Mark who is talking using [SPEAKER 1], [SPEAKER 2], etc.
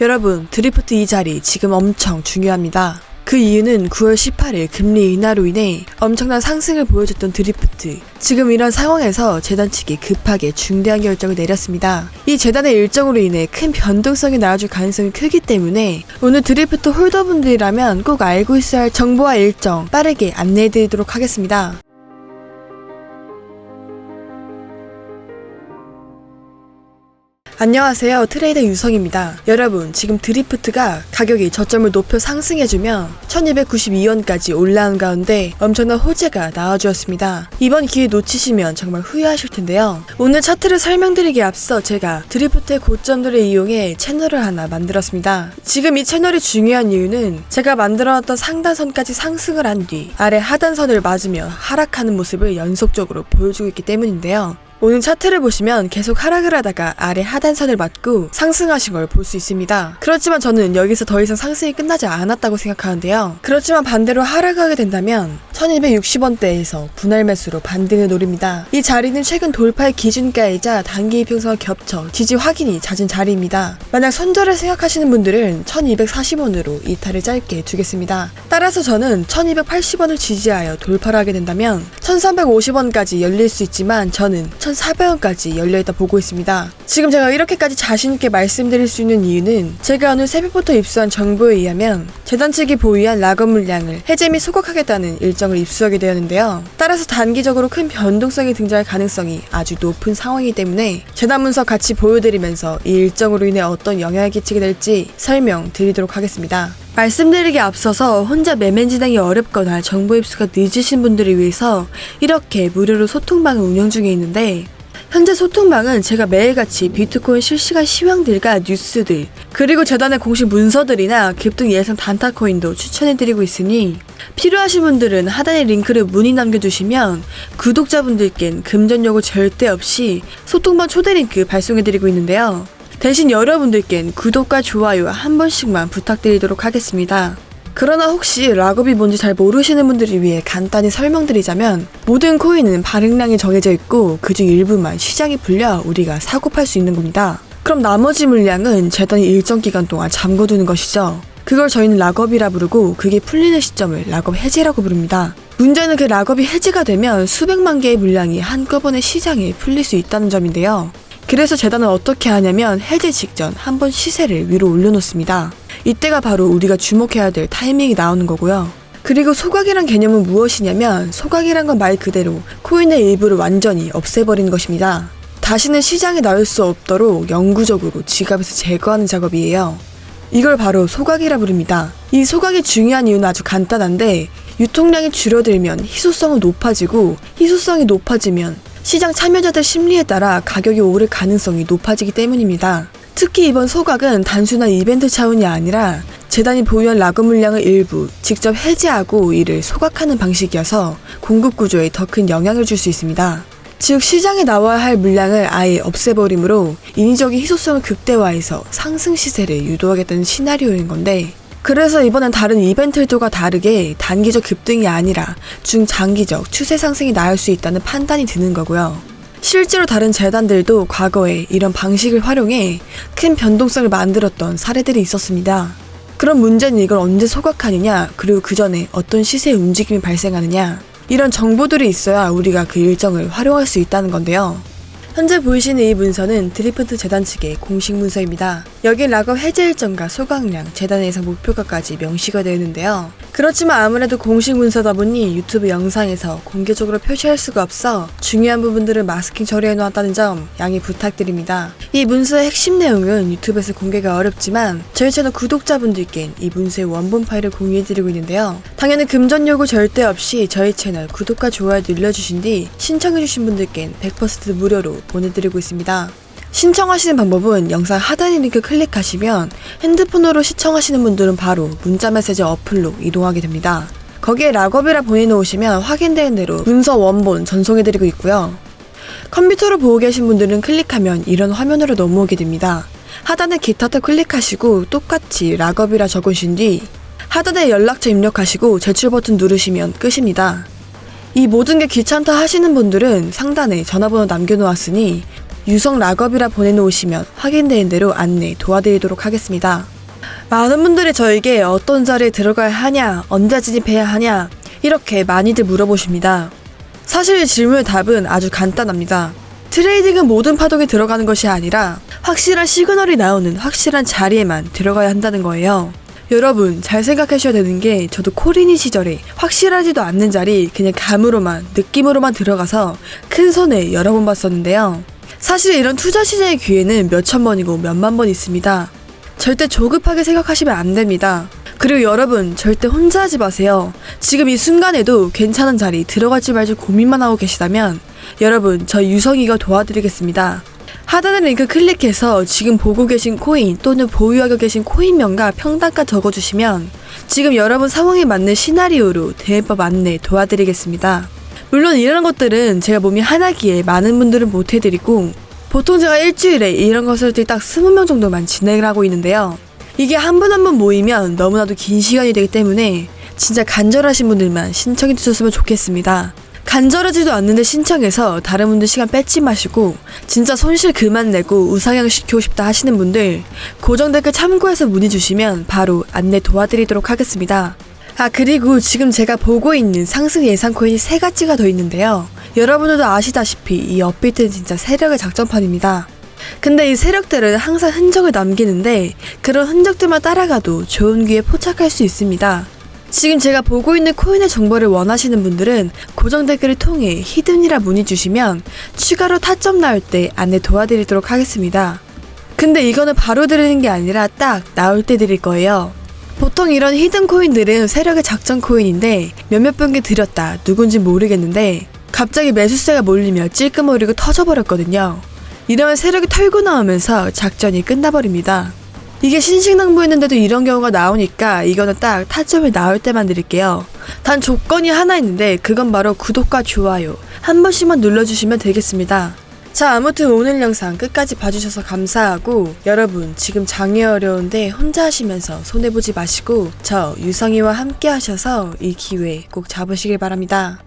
[SPEAKER 1] 여러분, 드리프트 이 자리 지금 엄청 중요합니다. 그 이유는 9월 18일 금리 인하로 인해 엄청난 상승을 보여줬던 드리프트. 지금 이런 상황에서 재단 측이 급하게 중대한 결정을 내렸습니다. 이 재단의 일정으로 인해 큰 변동성이 나와줄 가능성이 크기 때문에 오늘 드리프트 홀더분들이라면 꼭 알고 있어야 할 정보와 일정 빠르게 안내해드리도록 하겠습니다. 안녕하세요. 트레이더 유성입니다. 여러분, 지금 드리프트가 가격이 저점을 높여 상승해주며 1292원까지 올라온 가운데 엄청난 호재가 나와주었습니다. 이번 기회 놓치시면 정말 후회하실 텐데요. 오늘 차트를 설명드리기에 앞서 제가 드리프트의 고점들을 이용해 채널을 하나 만들었습니다. 지금 이 채널이 중요한 이유는 제가 만들어놨던 상단선까지 상승을 한 뒤 아래 하단선을 맞으며 하락하는 모습을 연속적으로 보여주고 있기 때문인데요. 오늘 차트를 보시면 계속 하락을 하다가 아래 하단선을 맞고 상승하신 걸 볼 수 있습니다. 그렇지만 저는 여기서 더 이상 상승이 끝나지 않았다고 생각하는데요. 그렇지만 반대로 하락하게 된다면 1260원대에서 분할 매수로 반등을 노립니다. 이 자리는 최근 돌파의 기준가이자 단기 이평선과 겹쳐 지지 확인이 잦은 자리입니다. 만약 손절을 생각하시는 분들은 1240원으로 이탈을 짧게 두겠습니다. 따라서 저는 1280원을 지지하여 돌파를 하게 된다면 1350원까지 열릴 수 있지만 저는 1,400원까지 열려있다 보고 있습니다. 지금 제가 이렇게까지 자신있게 말씀드릴 수 있는 이유는 제가 오늘 새벽부터 입수한 정보에 의하면 재단 측이 보유한 락업 물량을 해제 및 소각하겠다는 일정을 입수하게 되었는데요. 따라서 단기적으로 큰 변동성이 등장할 가능성이 아주 높은 상황이기 때문에 재단 문서 같이 보여드리면서 이 일정으로 인해 어떤 영향을 끼치게 될지 설명드리도록 하겠습니다. 말씀드리기 앞서서 혼자 매매 진행이 어렵거나 정보 입수가 늦으신 분들을 위해서 이렇게 무료로 소통방을 운영 중에 있는데 현재 소통방은 제가 매일같이 비트코인 실시간 시황들과 뉴스들 그리고 재단의 공식 문서들이나 급등 예상 단타코인도 추천해드리고 있으니 필요하신 분들은 하단에 링크를 문의 남겨주시면 구독자분들께는 금전 요구 절대 없이 소통방 초대 링크 발송해드리고 있는데요. 대신 여러분들께는 구독과 좋아요 한 번씩만 부탁드리도록 하겠습니다. 그러나 혹시 락업이 뭔지 잘 모르시는 분들을 위해 간단히 설명드리자면 모든 코인은 발행량이 정해져 있고 그중 일부만 시장에 풀려 우리가 사고 팔 수 있는 겁니다. 그럼 나머지 물량은 재단이 일정 기간 동안 잠궈두는 것이죠. 그걸 저희는 락업이라 부르고 그게 풀리는 시점을 락업 해제라고 부릅니다. 문제는 그 락업이 해제가 되면 수백만 개의 물량이 한꺼번에 시장에 풀릴 수 있다는 점인데요. 그래서 재단은 어떻게 하냐면 해제 직전 한 번 시세를 위로 올려놓습니다. 이때가 바로 우리가 주목해야 될 타이밍이 나오는 거고요. 그리고 소각이란 개념은 무엇이냐면 소각이란 건 말 그대로 코인의 일부를 완전히 없애버리는 것입니다. 다시는 시장에 나올 수 없도록 영구적으로 지갑에서 제거하는 작업이에요. 이걸 바로 소각이라 부릅니다. 이 소각이 중요한 이유는 아주 간단한데 유통량이 줄어들면 희소성은 높아지고 희소성이 높아지면 시장 참여자들 심리에 따라 가격이 오를 가능성이 높아지기 때문입니다. 특히 이번 소각은 단순한 이벤트 차원이 아니라 재단이 보유한 락업 물량을 일부 직접 해제하고 이를 소각하는 방식이어서 공급 구조에 더 큰 영향을 줄 수 있습니다. 즉 시장에 나와야 할 물량을 아예 없애버림으로 인위적인 희소성을 극대화해서 상승 시세를 유도하겠다는 시나리오인 건데 그래서 이번엔 다른 이벤트들과 다르게 단기적 급등이 아니라 중장기적 추세 상승이 나올 수 있다는 판단이 드는 거고요. 실제로 다른 재단들도 과거에 이런 방식을 활용해 큰 변동성을 만들었던 사례들이 있었습니다. 그럼 문제는 이걸 언제 소각하느냐, 그리고 그 전에 어떤 시세의 움직임이 발생하느냐, 이런 정보들이 있어야 우리가 그 일정을 활용할 수 있다는 건데요. 현재 보이시는 이 문서는 드리프트 재단 측의 공식 문서입니다. 여기 락업 해제 일정과 소각량, 재단 예상 목표가까지 명시가 되어 있는데요. 그렇지만 아무래도 공식 문서다 보니 유튜브 영상에서 공개적으로 표시할 수가 없어 중요한 부분들을 마스킹 처리해 놓았다는 점 양해 부탁드립니다. 이 문서의 핵심 내용은 유튜브에서 공개가 어렵지만 저희 채널 구독자분들께 이 문서의 원본 파일을 공유해드리고 있는데요. 당연히 금전 요구 절대 없이 저희 채널 구독과 좋아요 눌러주신 뒤 신청해주신 분들께 100% 무료로 보내드리고 있습니다. 신청하시는 방법은 영상 하단의 링크 클릭하시면 핸드폰으로 시청하시는 분들은 바로 문자 메시지 어플로 이동하게 됩니다. 거기에 락업이라 보내놓으시면 확인되는 대로 문서 원본 전송해드리고 있고요. 컴퓨터로 보고 계신 분들은 클릭하면 이런 화면으로 넘어오게 됩니다. 하단에 기타도 클릭하시고 똑같이 락업이라 적으신 뒤 하단에 연락처 입력하시고 제출 버튼 누르시면 끝입니다. 이 모든 게 귀찮다 하시는 분들은 상단에 전화번호 남겨놓았으니 유성 락업이라 보내놓으시면 확인되는 대로 안내 도와드리도록 하겠습니다. 많은 분들이 저에게 어떤 자리에 들어가야 하냐, 언제 진입해야 하냐, 이렇게 많이들 물어보십니다. 사실 이 질문의 답은 아주 간단합니다. 트레이딩은 모든 파동에 들어가는 것이 아니라 확실한 시그널이 나오는 확실한 자리에만 들어가야 한다는 거예요. 여러분 잘 생각하셔야 되는 게 저도 코리니 시절에 확실하지도 않는 자리 그냥 감으로만 느낌으로만 들어가서 큰 손해 여러 번 봤었는데요. 사실 이런 투자 시장의 기회는 몇천 번이고 몇만 번 있습니다. 절대 조급하게 생각하시면 안 됩니다. 그리고 여러분 절대 혼자 하지 마세요. 지금 이 순간에도 괜찮은 자리 들어갈지 말지 고민만 하고 계시다면 여러분 저희 유성이가 도와드리겠습니다. 하단의 링크 클릭해서 지금 보고 계신 코인 또는 보유하고 계신 코인명과 평단가 적어주시면 지금 여러분 상황에 맞는 시나리오로 대법 안내 도와드리겠습니다. 물론 이런 것들은 제가 몸이 하나기에 많은 분들은 못 해드리고 보통 제가 일주일에 이런 것을 딱 20명 정도만 진행을 하고 있는데요. 이게 한 분 한 분 모이면 너무나도 긴 시간이 되기 때문에 진짜 간절하신 분들만 신청해 주셨으면 좋겠습니다. 간절하지도 않는데 신청해서 다른 분들 시간 뺏지 마시고 진짜 손실 그만 내고 우상향 시키고 싶다 하시는 분들 고정 댓글 참고해서 문의 주시면 바로 안내 도와드리도록 하겠습니다. 아 그리고 지금 제가 보고 있는 상승 예상 코인이 세 가지가 더 있는데요. 여러분들도 아시다시피 이 업비트는 진짜 세력의 작전판입니다. 근데 이 세력들은 항상 흔적을 남기는데 그런 흔적들만 따라가도 좋은 기회에 포착할 수 있습니다. 지금 제가 보고 있는 코인의 정보를 원하시는 분들은 고정 댓글을 통해 히든이라 문의 주시면 추가로 타점 나올 때 안내 도와드리도록 하겠습니다. 근데 이거는 바로 드리는 게 아니라 딱 나올 때 드릴 거예요. 보통 이런 히든 코인들은 세력의 작전 코인인데 몇몇 분께 드렸다 누군지 모르겠는데 갑자기 매수세가 몰리며 찔끔거리고 터져버렸거든요. 이러면 세력이 털고 나오면서 작전이 끝나버립니다. 이게 신식 낭부였는데도 이런 경우가 나오니까 이거는 딱 타점이 나올 때만 드릴게요. 단 조건이 하나 있는데 그건 바로 구독과 좋아요 한 번씩만 눌러주시면 되겠습니다. 자 아무튼 오늘 영상 끝까지 봐주셔서 감사하고 여러분 지금 장애 어려운데 혼자 하시면서 손해보지 마시고 저 유성이와 함께 하셔서 이 기회 꼭 잡으시길 바랍니다.